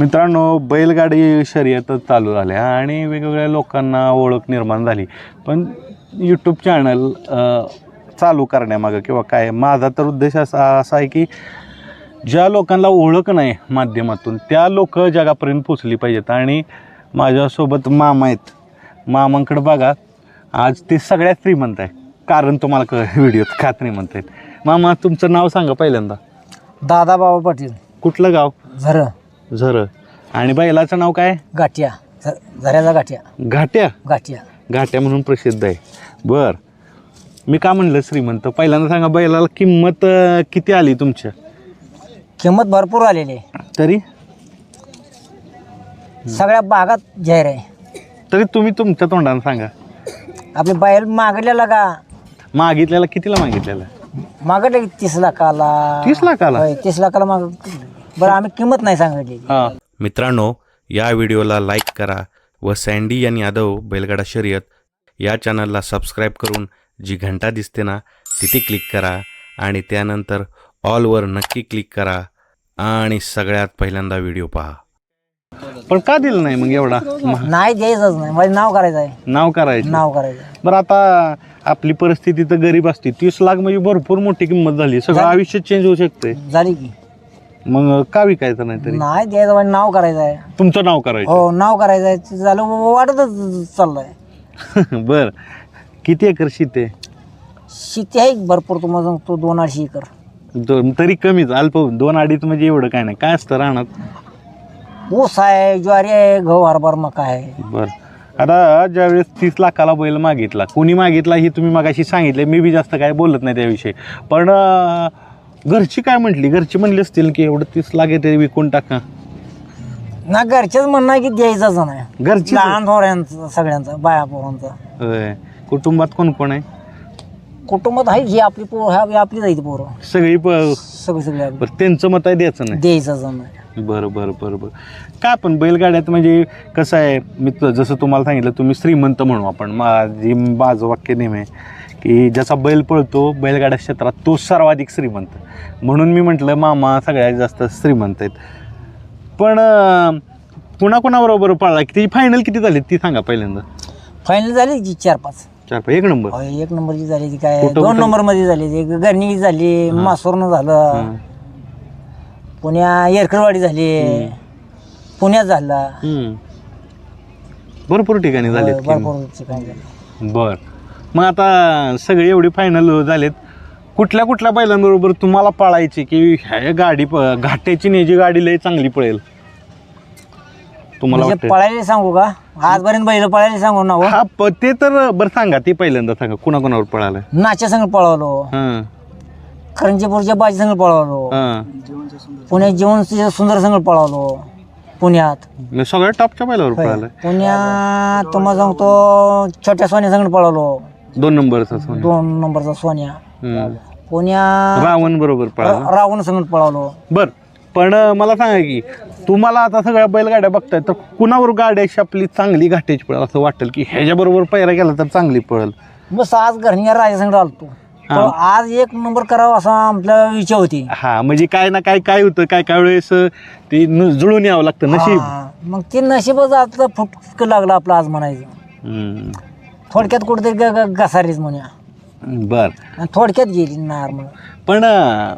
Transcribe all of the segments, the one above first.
मित्रांनो बैलगाडी शर्यत चालू झाल्या आणि वेगवेगळ्या लोकांना ओळख निर्माण झाली. पण यूट्यूब चॅनल चालू करण्यामागं किंवा काय माझा तर उद्देश असा असा आहे की ज्या लोकांना ओळख नाही माध्यमातून त्या लोक जगापर्यंत पोचली पाहिजेत. आणि माझ्यासोबत मामा आहेत. मामांकडे बघा आज ते सगळ्यात श्रीमंत आहे कारण तुम्हाला क व्हिडिओत का श्रीमंत आहेत. मामा तुमचं नाव सांगा पहिल्यांदा. दादा बाबा पाटील. कुठलं गाव? झर. झरं. आणि बैलाचं नाव काय? गाठ्या झ- झऱ्याचा गाठ्या घाट्या? गाठ्या घाट्या म्हणून प्रसिद्ध आहे. बर. मी का म्हणलं श्रीमंत? पहिल्यांदा सांगा बैलाला किंमत अं, किती आली तुमच्या? किंमत भरपूर आलेली आहे. तरी? सगळ्या भागात जाहीर आहे. तरी तुम्ही तुमच्या तोंडानं सांगा. आपले बैल मागलेला का? मागितलेला कितीला मागितलेला? मागडले तीस लाखाला. तीस लाखाला? होय, तीस लाखाला माग बरं आम्ही किंमत नाही सांगितली हा. मित्रांनो या व्हिडिओला लाईक करा व सँडी आणि यादव बैलगाडा शर्यत या चॅनलला सबस्क्राईब करून जी घंटा दिसते ना तिथे क्लिक करा आणि त्यानंतर ऑलवर नक्की क्लिक करा आणि सगळ्यात पहिल्यांदा व्हिडिओ पहा. पण का दिलं नाही मग एवढा? महा- नाही द्यायचंच नाही. माझे नाव करायचं आहे. नाव करायचं? नाव करायचं आहे. बरं आता आपली परिस्थिती तर गरीब असते. तीस लाख म्हणजे भरपूर मोठी किंमत झाली. सगळं झाली. आयुष्य चेंज होऊ शकते झाली की. मग का विकायचं नाही तरी? नाही द्यायचं म्हणजे नाव करायचं आहे. तुमचं नाव करायचं? हो नाव करायचं आहे. ते झालं वाटतच चाललंय. बर. किती एकर शेती आहे? शेती आहे भरपूर तुम्हाला सांगतो दोन अडीचशे एकर. तरी कमीच अल्प दोन अडीच म्हणजे एवढं काय नाही. काय असतं राहणार ऊस आहे ज्वारी आहे गहू हरभर मका आहे. बर. आता ज्यावेळेस तीस लाखाला बैल मागितला कोणी मागितला हे तुम्ही मागाशी सांगितले मी बी जास्त काय बोलत नाही त्याविषयी. पण अं, घरची काय म्हटली? घरची म्हणली असतील की एवढं तीस लाख येते विकून टाका. ना घरच्याच म्हणणं आहे की द्यायचंच नाही. घरची लहान थोड्यांचं सगळ्यांचा बाया पोरांचा. होय. कुटुंबात कोण कोण आहे? कुटुंबात आहे ही आपली पोर आपली जायची पोरं. सगळी प- सगळी सगळी आपली. बरं त्यांचं मत आहे द्यायचं नाही. द्यायचंच नाही. बरं बरं बरं बरं. का पण बैलगाड्यात म्हणजे कसं आहे मी त- जसं तुम्हाला सांगितलं तुम्ही श्रीमंत म्हणू आपण. माझी माझं वाक्य नेहमी आहे. की ज्याचा बैल पळतो बैलगाड्या क्षेत्रात तो सर्वाधिक श्रीमंत. म्हणून मी म्हटलं मामा सगळ्यात जास्त श्रीमंत आहेत. पण कुणाकुणाबरोबर पळला? किती फायनल किती झाली ती सांगा पहिल्यांदा. फायनल झाली जी चार पाच. चार पाच. एक नंबर. एक नंबरची झाली ती काय? कुठं- दोन कुठं? नंबरमध्ये झाली ती. गरणिकी झाली मासोरनं झालं. पुण्या येरकरवाडी झाली. पुण्यात झाला. भरपूर ठिकाणी झालेत की. भरपूर ठिकाणी झालं. बर. मग आता सगळे एवढे फायनल झालेत. कुठल्या कुठल्या बैलांबरोबर तुम्हाला पळायची की ह्या गाडी प- घाट्याची नेजी गाडी लय चांगली पळेल? तुम्हाला म्हणजे पळायला सांगू का? आजपर्यंत बैल पळायला सांगू ना हो. हा प- ते तर बरं सांगा ते पहिल्यांदा सांगा कुणाकुणावर पळालं नाच्या संग पळवलो. हां. करंजीपूरच्या बाजी संग पळवलो. हां. पुण्यात जेवण सुंदर संग पळवलो. पुण्यात. मग सगळ्या टॉपच्या बैलावर होय. पळालं पुण्यात तुम्हाला सांगतो छोट्या सोन्या संग पळवलो. दोन नंबरचा सोन्या. दोन नंबरचा सोन्या. हं. पुण्यात रावण बरोबर पळाला. रावण संग पळवलो बर पण अं, मला सांगा की तुम्हाला आता सगळ्या बैलगाड्या बघताय तर कुणावर गाडी अशी आपली चांगली घाट्याची पळेल? असं वाटेल की ह्याच्याबरोबर पैरा गेला तर चांगली पळेल. बस आज घरण्या राजा संग आलतो तो आज एक नंबर करावा असा आपल्या इच्छा होती. हा म्हणजे काय ना काय काय होतं काय काय वेळेस अं, ते न- जुळून यावं लागतं नशीब. हा, मग ते नशीबच आता फुटक लागलं आपलं आज म्हणायचं. हम्म. थोडक्यात कुठेतरी ग- ग- घसारीच म्हणूया बर. आणि थोडक्यात गेली नॉर्मल पण अं,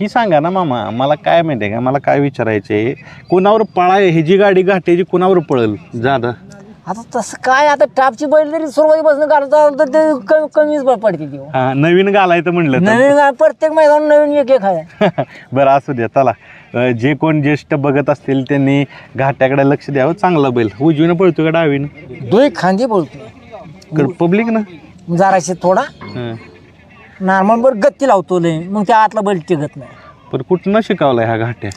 ही सांगा ना मामा मला काय माहिती का? मला काय विचारायचंय? कोणावर पळाय ही जी गाडी घाट्याची कोणावर पळेल? जादा. आता तसं काय आता टापची बैल जरी सुरुवातीपासून काढता तर ते क- कमीच ब- पडते ती हो. नवीन घालायचं म्हणलं तर. नवीन प्रत्येक मैदान नवीन एक एक आहे. बरं असू द्या चला. अं, जे कोण ज्येष्ठ बघत असतील त्यांनी घाट्याकडे लक्ष द्यावं. चांगला बैल. उजवीनं पळतो का डावीनं? दोन खांदे बोलतो पब्लिक ना? जराशे थोडा. हं. नॉर्मल बर गत्ती लावतो लय मग त्या आतला बैल टिकत नाही. पण कुठनं शिकवलाय हा घाट्या?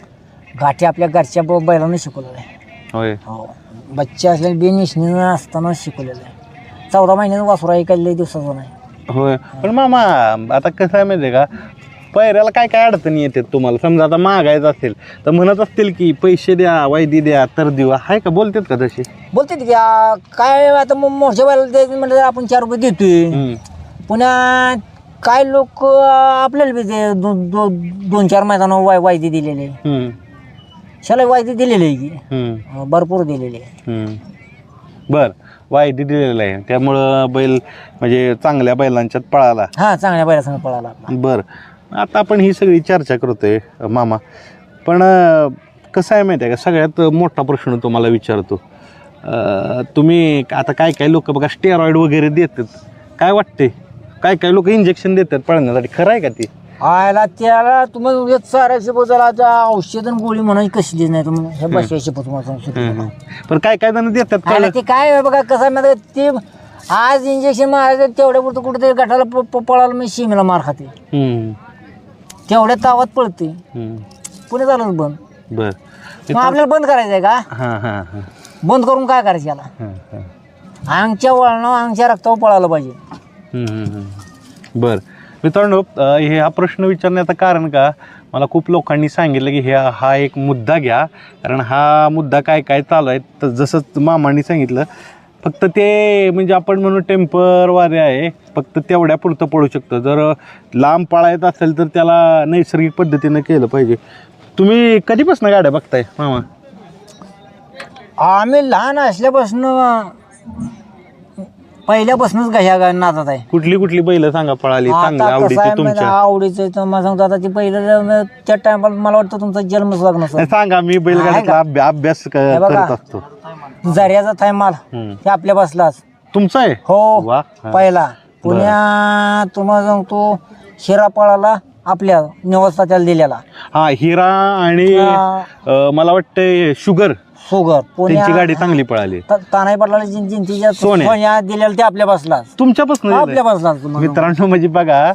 गाठी आपल्या घरच्या ब- बैलांना शिकवलेलं आहे होय. हो. बच्चे असलेले बेनिशनी असताना शिकवलेलं आहे चौदा महिन्याचं वासुरा काही दिवसाचं नाही. होय. पण मामा आता कसं आहे माहिती आहे का? पैऱ्याला काय काय अडचणी येते तुम्हाला? समजा आता मागायचं असेल तर म्हणत असतील की पैसे द्या वायदी द्या तर देऊ. आहे का? बोलतात का तसे? बोलते की आ, काय आता मग मोठ्या बैला द्यायचं तर आपण चार रुपये देतोय. पुन्हा काय लोक आपल्याला बी दो- दो- दोन चार मैदान वाय वायदे दिलेले. शाला वायदी दिलेली आहे की? हम्म, अं, भरपूर दिलेली आहे. हम्म. बर वायदी दिलेलं आहे. त्यामुळं बैल म्हणजे चांगल्या बैलांच्यात पळाला. हा चांगल्या बैलासंग पळाला आपला. बर. आता आपण ही सगळी चर्चा करतोय मामा. पण कसं आहे माहिती आहे का? सगळ्यात मोठा प्रश्न तुम्हाला विचारतो. तुम्ही आता काय काय लोक बघा स्टेरॉइड वगैरे देतात. काय वाटते काय काय लोक इंजेक्शन देतात पळण्यासाठी? खरं आहे का ते? आयला त्याला तुम्हाला चाराशे बोजाला औषध आणि गोळी म्हणायची कसलीच नाही तुम्ही? हे बसवायची तुम्हाला सांगतो. पण काय काय जण देतात आयला ते काय आहे बघा कसं आहे माहिती आहे का, ते आज इंजेक्शन मारायचं तेवढ्या पुरतं कुठेतरी गटाला प- प- पळाला मी शिमेला मार खाते. हम्म, तेवढ्या तावात पळते. पुणे झालं बंद. बर. मग आपल्याला बंद करायचं आहे का? हां हां हां. बंद करून काय करायचं याला? हां हां. अंगच्या वळणावर अंगच्या रक्तावर पळायला पाहिजे. बर. मित्रांनो अ, हे हा प्रश्न विचारण्याचं कारण का? मला खूप लोकांनी सांगितलं की हे हा एक मुद्दा घ्या. कारण हा मुद्दा काय काय चालू आहे? तर जसं मामांनी सांगितलं फक्त ते म्हणजे आपण म्हणून टेम्पर वारे आहे फक्त तेवढ्या पुरतं पडू शकतं. जर लांब पळायचं असेल तर त्याला नैसर्गिक पद्धतीनं केलं पाहिजे. तुम्ही कधीपासून गाड्या बघताय मामा? आम्ही लहान असल्यापासून पहिल्यापासूनच ह्या गा- नादात आहे. कुठली कुठली बैल सांगा पळाली चांगल्या आता कसं आवडीची आहे माहिती आहे, तुमच्या आवडीचं तर मला सांगतो आता ती पहिलं त्या टायमाला मला वाटतं तुमचा जन्म सुद्धा नसतो नाही, सांगा मी अभ्या- अभ्यास क- हे बघा. करत असतो. झऱ्याचा थायमाल हम्म. ते आपल्या बसलाच. तुमचा आहे? हो. वा. हा. पहिला पुण्या तुम्हाला सांगतो शिरा पळाला आपल्या निवासता त्याला दिलेला. हा हिरा आणि हा. अ, मला वाटतं शुगर. सुगर पुण्या त्यांची गाडी चांगली पळाली. तानाई पडला जिंतीच्या सोन्या. दिलेला ते आपल्या बसलाच तुमच्यापासून आपल्या तुम्हाला मित्रांनो म्हणजे बघा.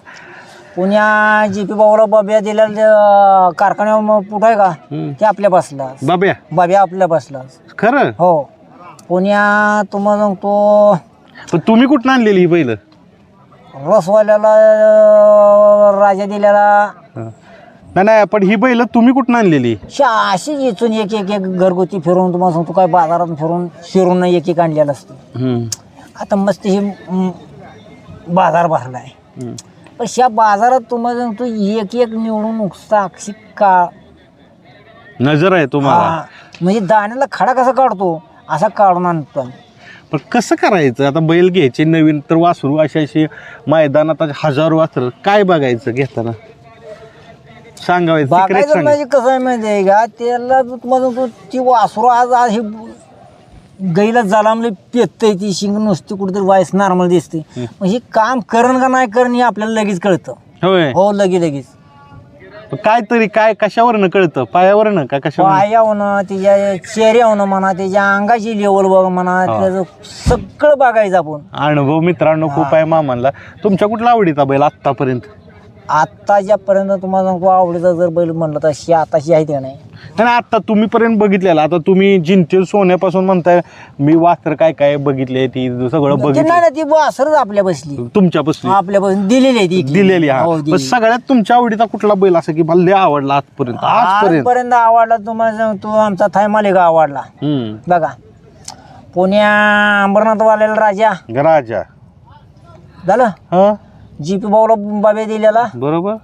पुण्या जी पी भाऊला बाब्या दिलेला ते कारखान्यावर कुठं आहे का. ते आपल्या बसलाच बाब्या? बाब्या आपल्या बसलाच खरं? हो. पुण्या तुम्हाला सांगतो. तुम्ही कुठं आणलेली ही बैल? रसवाल्याला राजा दिलेला. नाही नाही पण ही बैल तुम्ही कुठं आणलेली? शा अशी इथून एक एक एक घरगुती फिरून तुम्हाला सांगतो काय बाजारात फिरून शिरून एक एक आणलेलं असतं. हम्म. आता मस्त हे म, बाजार भरलाय. हम्म. पण ह्या बाजारात तुम्हाला सांगतो एक एक निवडून नुकसा अक्षी का नजर आहे तुम्हाला. हा, म्हणजे दाण्याला खडा कसा काढतो असा काढून आणतो आम्ही. पण कसं करायचं? आता बैल घ्यायचे नवीन तर वासरू असे असे मैदानात हजारो वासर. काय बघायचं घेताना? सांगावायचं secret बघायचं सांगा. म्हणजे कसं आहे माहिती आहे का? त्याला तुम्हाला सांगतो ती वासरू आज आज हे गाईला जलामले पेतय ती शिंग नुसती कुठेतरी वायस नॉर्मल दिसते. मग हे काम करण का नाही करण हे आपल्याला लगेच कळतं. होय. हो लगे लगेच. काय तरी काय कशावरनं कळतं? पायावरनं का कशावर पाया होणं त्याच्या चेहऱ्या होणं म्हणा त्याच्या अंगाची लेवल बघ म्हणा. त्याचं सगळं बघायचं आपण. अनुभव मित्रांनो खूप आहे मामांना तुमच्या कुठला आवडीचा बैल आत्तापर्यंत? आत्ताच्यापर्यंत तुम्हाला सांगतो आवडीचा जर बैल म्हणलं तर शी आताशी आहे ते नाही? नाही आता तुम्ही पर्यंत बघितलेला आता तुम्ही जिंतील सोन्यापासून म्हणताय मी वास्त्र काय काय बघितले ती सगळं ते बघितलं. नाही ना ती वासरच आपल्या बसली. तुमच्यापासून आपल्यापासून दिलेली आहे ती दिलेली हा. हो, पण. सगळ्यात तुमच्या आवडीचा कुठला बैल असा की मला लय आवडला आजपर्यंत? आजपर्यंत. आजपर्यंत आवडला तुम्हाला सांगतो आमचा थाय मालिका आवडला. हम्म. बघा. पुण्या अंबरनाथवाल्याला राजा. राजा. झालं? हा? जी पी भाऊला बाबे दिलेला. बरोबर?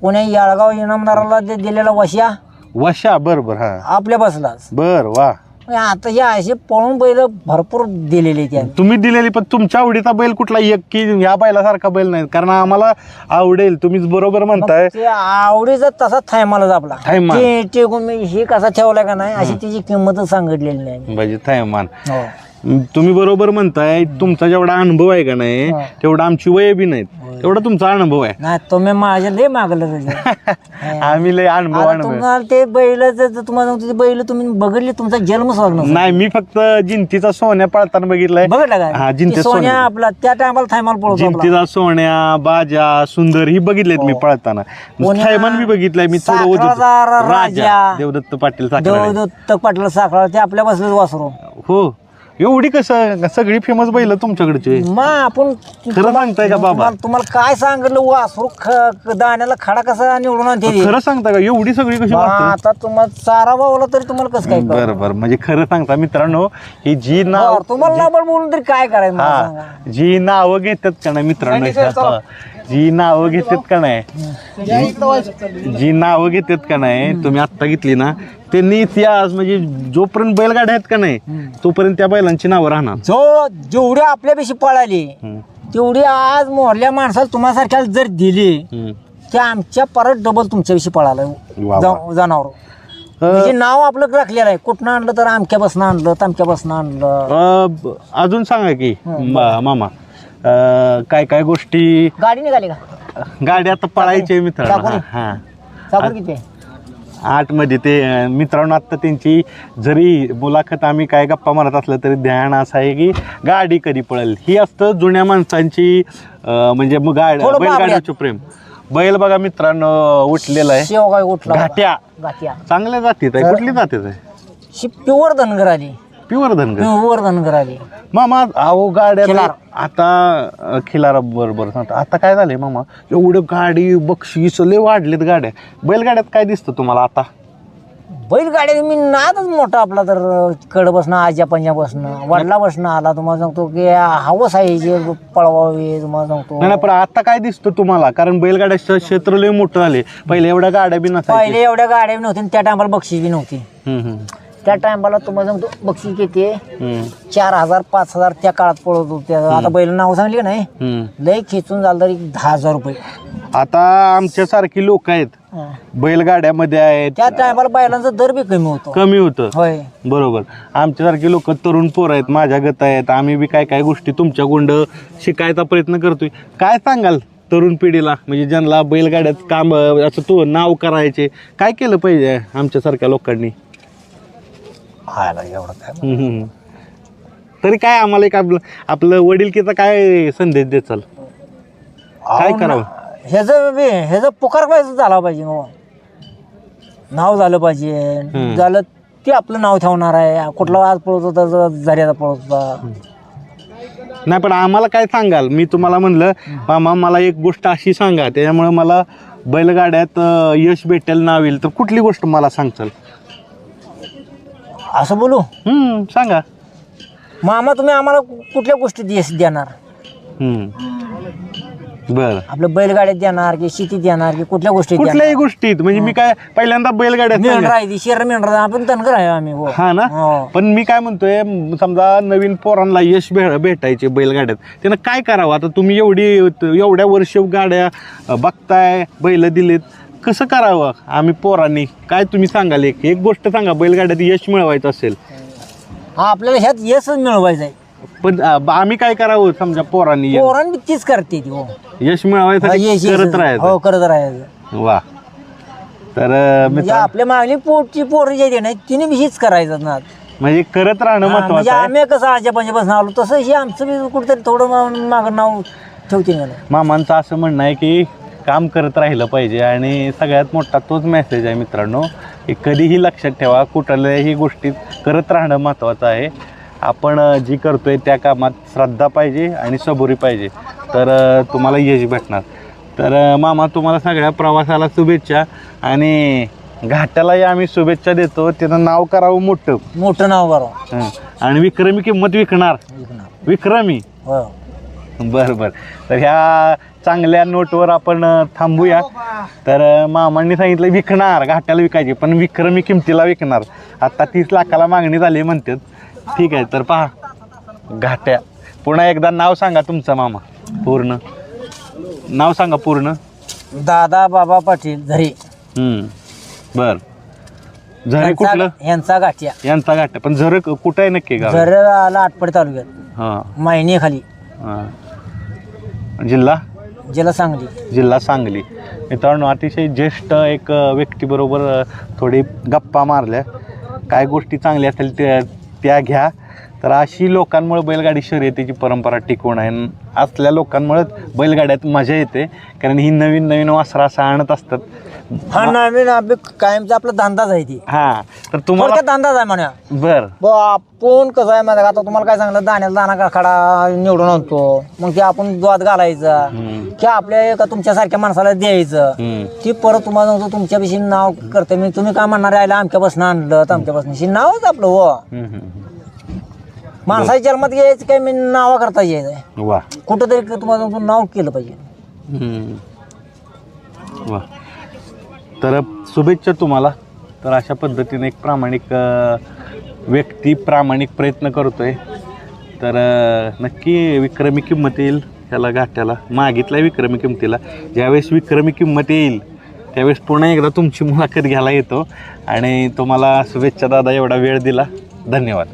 पुण्या याळगाव इनामदाराला दे- दिलेला वश्या. वशा बरोबर हा. आपल्या बसलाच. बर वा. म्हणजे आता हे असे पळून बैल भरपूर दिलेले त्या तुम्ही दिलेली पण तुमच्या आवडीचा बैल कुठला? एक की या बैलासारखा बैल नाही. कारण आम्हाला आवडेल तुम्हीच बरोबर म्हणताय. ते आवडीचा तसा थायमालाच आपला. ते टेकून मी हे कसा ठेवला का नाही अशी त्याची किंमतच सांगितलेली नाही. म्हणजे थैमान हो. तुम्ही बरोबर म्हणताय तुमचा जेवढा अनुभव आहे का नाही हा. तेवढा आमची वय बी नाहीत. तेवढा तुमचा अनुभव आहे. नाही तुम्ही माझ्या लय मागलं. आम्ही लय अनुभव आता अनुभव. तुम्हाला ते बैल तुम्हाला सांगतो ते बैल तुम्ही बघितले तुमचा जन्म स्वागण नाही मी फक्त जिंतीचा सोन्या पळताना बघितलाय. बघितला हा, का जिंती सोन्या सोन्या. आपला त्या टायमाला थायमाल पळतो आपला. जिंतीचा सोन्या बाजा सुंदर ही बघितलेत मी पळताना. पुण्या- थैमान मी बघितलंय मी थोडं ओझं- साखराचा राजा. राजा देवदत्त पाटील साखरे देवदत्त पाटील साखळा ते आपल्या बसले वासरू. हो. एवढी कसं सगळी फेमस बैल तुमच्याकडचे. मग आपण खरं सांगताय का बाबा? तुम्हाला तुम्हाला काय सांगितलं? वासरू ख- दाण्याला खडा कसा निवडून आणते? खरं सांगता का? एवढी सगळी कशी वाटते आता तुम्हाला चारा वावला तरी तुम्हाला कसं काय? बरं बरं म्हणजे खरं सांगता मित्रांनो ही जी नाव बरं, तुम्हाला नाबड बोलून तरी काय करायचं मला सांगा. हा जी नावं घेतात का नाही मित्रांनो हा. जी नावं घेतात का नाही? जी नावं घेतात का नाही? तुम्ही आत्ता घेतली ना त्यांनी इतिहास म्हणजे जोपर्यंत बैलगाड्या आहेत का नाही तोपर्यंत त्या बैलांची नावं राहणार. जो जेवढे आपल्यापेक्षा पळाले तेवढी आज मोरल्या माणसाला तुम्हासारख्याला जर दिली हम्म. ते आमच्या परत डबल तुमच्याविषयी पळाला. वा. जा- जनावर. म्हणजे नाव आपलं राखलेलं आहे. कुठनं आणलं तर आमक्या बसनं आणलं तामक्या बसनं आणलं. अ, ब- अजून सांगा की मा- मामा अ, काय काय गोष्टी? गाडी निघाली का? गाडी आता पळायची आहे मित्रांनो. चाकरी? हा चाकूर किती आहे? आठमध्ये ते अ, मित्रांनो आता त्यांची जरी मुलाखत आम्ही काय गप्पा मारत असलं तरी ध्यान असं आहे की गाडी कधी पळेल? ही असतं जुन्या माणसांची अ, म्हणजे मग गाडी थोडं बैलगाड्याचं प्रेम. बैल बघा मित्रांनो उठलेला आहे. शेवगाव उठला. घाट्या. गाठ्या चांगल्या जातीत आहे. कुठली जातीत आहे? शी प्युअर धनगर आली प्युअर धनगर प्युअर धनगर आली. मामा अहो गाड्या खिलार. आता खिलार बरोबर सांगतो. आता काय झालंय मामा? एवढं गाडी बक्षीस लय वाढलेत गाड्या. बैलगाड्यात काय दिसतं तुम्हाला आता? बैलगाडी मी नादच मोठा आपला तर कड बसणं आज्या पंजा बसणं वडला बसणं आला तुम्हाला सांगतो की हवस आहे जे पळवावे तुम्हाला सांगतो. नाही नाही, पण आता काय दिसतं तुम्हाला? कारण बैलगाड्याचं क्षेत्र लय मोठं झाले पहिले एवढ्या गाड्या बी नसायच्या. पहिले एवढ्या गाड्या बी नव्हत्या आणि त्या टायमाला बक्षीस बी नव्हती. हम्म, हम्म, त्या टायमाला तुम्हाला सांगतो बक्षीस किती चार हजार पाच हजार त्या काळात पळत होते. आता बैल नाव सांगली का नाही. लय खेचून झालं तरी दहा हजार रुपये. आता आमच्यासारखी लोक आहेत. बैलगाड्यामध्ये आहेत. त्या टायमाला बैलांचा दर बी कमी होतो. कमी होतं. होय. बरोबर. आमच्यासारखे लोक तरुण पोर आहेत माझ्या गत आहेत. आम्ही बी काय काय गोष्टी तुमच्या गुंड शिकायचा प्रयत्न करतोय. काय सांगाल तरुण पिढीला? म्हणजे ज्यांना बैलगाड्यात काम असं तो नाव करायचे काय केलं पाहिजे आमच्यासारख्या लोकांनी? एवढं काय हम्म. तरी काय आम्हाला एक आपलं आपलं वडीलकीचा काय संदेश देचाल काय करावं? ह्याचं बी ह्याचं पुकार पाहिजे झाला पाहिजे हो. नाव झालं पाहिजे. झालं ते आपलं नाव ठेवणार आहे. कुठला आज पळत होता झऱ्याचा पळत होता. नाही पण आम्हाला काय सांगाल? मी तुम्हाला म्हणलं मामा मला एक गोष्ट अशी सांगा. त्याच्यामुळे मला बैलगाड्यात अं, यश भेटेल नाव येईल. तर कुठली गोष्ट मला सांगचाल? असं बोलू? हम्म सांगा. मामा तुम्ही आम्हाला कुठल्या गोष्टी दे- देणार? हम्म. बर. आपलं बैलगाड्यात देणार की शेतीत देणार की कुठल्या गोष्टीत कुठल्याही गोष्टीत. म्हणजे मी काय पहिल्यांदा बैलगाड्यात मेंढर सांगा. आहे ती शेर मेंढर आपण धनगर आहे आम्ही हो. हा ना? हो. पण मी काय म्हणतोय म, समजा नवीन पोरांना यश भे भेटायचे बैलगाड्यात त्यानं काय करावं? आता तुम्ही एवढी एवढ्या वर्ष गाड्या अ, बघताय बैल दिलेत. कसं करावं? आम्ही पोरांनी काय तुम्ही सांगाल एक? एक गोष्ट सांगा बैलगाड्यात यश मिळवायचं असेल. हा आपल्याला ह्यात यशच मिळवायचं आहे. पण अ, ब- आम्ही काय करावं समजा पोरांनी पोरांनी तीच करते ती हो. यश हा, मिळवायसाठी यश- करत यश- हो राहायचं करत राहायचं. वा. तर अ, म्हणजे आपल्या मागली पोटची पोरं जे आहे ना तिने बी हीच करायचं ना. म्हणजे करत राहणं हा, म्हणजे महत्वाचं आहे. आम्ही कसं आजच्या पंजापासून आलो तसं हे आमचं बी कुठेतरी थोडं मागं नाव ठेवते ना मामांचं असं म्हणणं आहे की काम करत राहिलं पाहिजे आणि सगळ्यात मोठा तोच मेसेज आहे मित्रांनो की कधीही लक्षात ठेवा कुठल्याही गोष्टीत करत राहणं महत्त्वाचं आहे. आपण जी करतोय त्या कामात श्रद्धा पाहिजे आणि सबुरी पाहिजे. तर तुम्हाला यश भेटणार. तर मामा तुम्हाला सगळ्या प्रवासाला शुभेच्छा आणि घाटालाही आम्ही शुभेच्छा देतो. त्याचं नाव करावं मोठं. मोठं नाव हं. आणि विक्रमी किंमत विकणार. विक्रमी? हो. बर बर. तर ह्या चांगल्या नोटवर आपण अ, थांबूया. तर अ, मामांनी सांगितलं विकणार घाट्याला विकायची पण विक्रमी किमतीला विकणार. आता तीस लाखाला मागणी झाली म्हणतात. ठीक आहे तर पहा. घाट्या. पुन्हा एकदा नाव सांगा तुमचं मामा. पूर्ण. नाव सांगा पूर्ण. दादा बाबा पाटील झरे. हम्म. बर. झरे कुठलं? यांचा गाठ्या यांचा घाट्या. पण झर कुठं आहे नक्की गाव झरे आला आटपड तालुक्यात. हां. मायनी खाली हां. जिल्हा? जिल्हा सांगली. जिल्हा सांगली. मित्रांनो अतिशय ज्येष्ठ एक व्यक्तीबरोबर थोडी गप्पा मारल्या. काय गोष्टी चांगल्या असतील त्या त्या घ्या. तर अशी लोकांमुळे बैलगाडी शर्यतीची परंपरा टिकवून आहे. असल्या लोकांमुळेच बैलगाड्यात मजा येते. कारण ही नवीन नवीन वासरा असं आणत असतात. हा नवीन आपले कायमचा आपला धंदाच आहे ती. हां तर तुम्हाला थोडक्यात धंदाच आहे म्हणा. बर. आपण कसं आहे माझा आता तुम्हाला काय सांगलं दाण्याला दाना खडा निवडून आणतो. मग ते आपण दुधात घालायचं. हम्म, की आपल्या एका तुमच्यासारख्या माणसाला द्यायचं. हम्म. ती परत तुम्हाला सांगतो तुमच्यापाशी नाव करते. मी तुम्ही काय म्हणणार राहिला आमच्यापासून आणलं तर आमच्यापासून. नावच आपलं हो. हम्म, हम्म, माणसाच्या जन्मात घ्यायचं काय मी नावा करता यायचं. वा. कुठंतरी तुम्हाला सांगतो नाव केलं पाहिजे. हम्म. वा. तर शुभेच्छा तुम्हाला. तर अशा पद्धतीने एक प्रामाणिक व्यक्ती प्रामाणिक प्रयत्न करतो आहे तर नक्की विक्रमी किंमत येईल ह्याला गाठ्याला मागितला विक्रमी किंमतीला. ज्यावेळेस विक्रमी किंमत येईल त्यावेळेस पुन्हा एकदा तुमची मुलाखत घ्यायला येतो. आणि तुम्हाला शुभेच्छा दादा एवढा वेळ दिला. धन्यवाद.